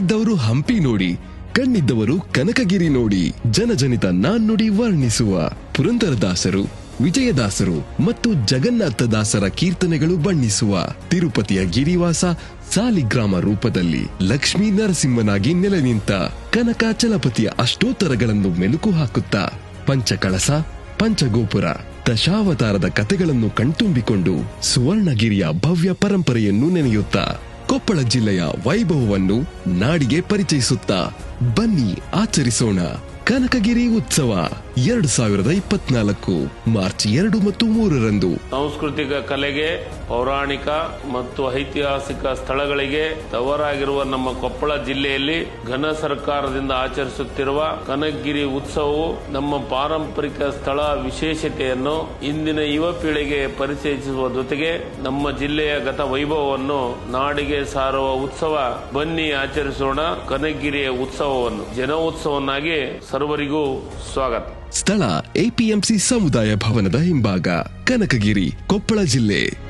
ನೋಡಿ, ಕಣ್ಣಿದ್ದವರು ಕನಕಗಿರಿ ನೋಡಿ, ಜನಜನಿತ ನಾನ್ನುಡಿ ವರ್ಣಿಸುವ ಪುರಂದರದಾಸರು, ವಿಜಯದಾಸರು ಮತ್ತು ಜಗನ್ನಾಥದಾಸರ ಕೀರ್ತನೆಗಳು ಬಣ್ಣಿಸುವ ತಿರುಪತಿಯ ಗಿರಿವಾಸ ಸಾಲಿಗ್ರಾಮ ರೂಪದಲ್ಲಿ ಲಕ್ಷ್ಮೀ ನರಸಿಂಹನಾಗಿ ನೆಲೆ ನಿಂತ ಕನಕಾಚಲಪತಿಯ ಅಷ್ಟೋತ್ತರಗಳನ್ನು ಮೆಲುಕು ಹಾಕುತ್ತಾ ಪಂಚಕಳಸ, ಪಂಚಗೋಪುರ, ದಶಾವತಾರದ ಕಥೆಗಳನ್ನು ಕಣ್ತುಂಬಿಕೊಂಡು ಸುವರ್ಣಗಿರಿಯ ಭವ್ಯ ಪರಂಪರೆಯನ್ನು ನೆನೆಯುತ್ತಾ ಕೊಪ್ಪಳ ಜಿಲ್ಲೆಯ ವೈಭವವನ್ನು ನಾಡಿಗೆ ಪರಿಚಯಿಸುತ್ತಾ ಬನ್ನಿ ಆಚರಿಸೋಣ. ಕನಕಗಿರಿ ಉತ್ಸವ ಎರಡು ಸಾವಿರದ ಇಪ್ಪತ್ನಾಲ್ಕು, ಮಾರ್ಚ್ ಎರಡು ಮತ್ತು ಮೂರರಂದು. ಸಾಂಸ್ಕೃತಿಕ ಕಲೆಗೆ, ಪೌರಾಣಿಕ ಮತ್ತು ಐತಿಹಾಸಿಕ ಸ್ಥಳಗಳಿಗೆ ತವರಾಗಿರುವ ನಮ್ಮ ಕೊಪ್ಪಳ ಜಿಲ್ಲೆಯಲ್ಲಿ ಘನ ಸರ್ಕಾರದಿಂದ ಆಚರಿಸುತ್ತಿರುವ ಕನಕಗಿರಿ ಉತ್ಸವವು ನಮ್ಮ ಪಾರಂಪರಿಕ ಸ್ಥಳ ವಿಶೇಷತೆಯನ್ನು ಇಂದಿನ ಯುವ ಪೀಳಿಗೆ ಪರಿಚಯಿಸುವ ಜೊತೆಗೆ ನಮ್ಮ ಜಿಲ್ಲೆಯ ಗತ ವೈಭವವನ್ನು ನಾಡಿಗೆ ಸಾರುವ ಉತ್ಸವ ಬನ್ನಿ ಆಚರಿಸೋಣ ಕನಕಗಿರಿಯ ಉತ್ಸವವನ್ನು. ಜನೋತ್ಸವನ್ನಾಗಿ ಸರ್ವರಿಗೂ ಸ್ವಾಗತ. ಸ್ಥಳ ಎಪಿಎಂಸಿ ಸಮುದಾಯ ಭವನದ ಹಿಂಭಾಗ ಕನಕಗಿರಿ ಕೊಪ್ಪಳ ಜಿಲ್ಲೆ.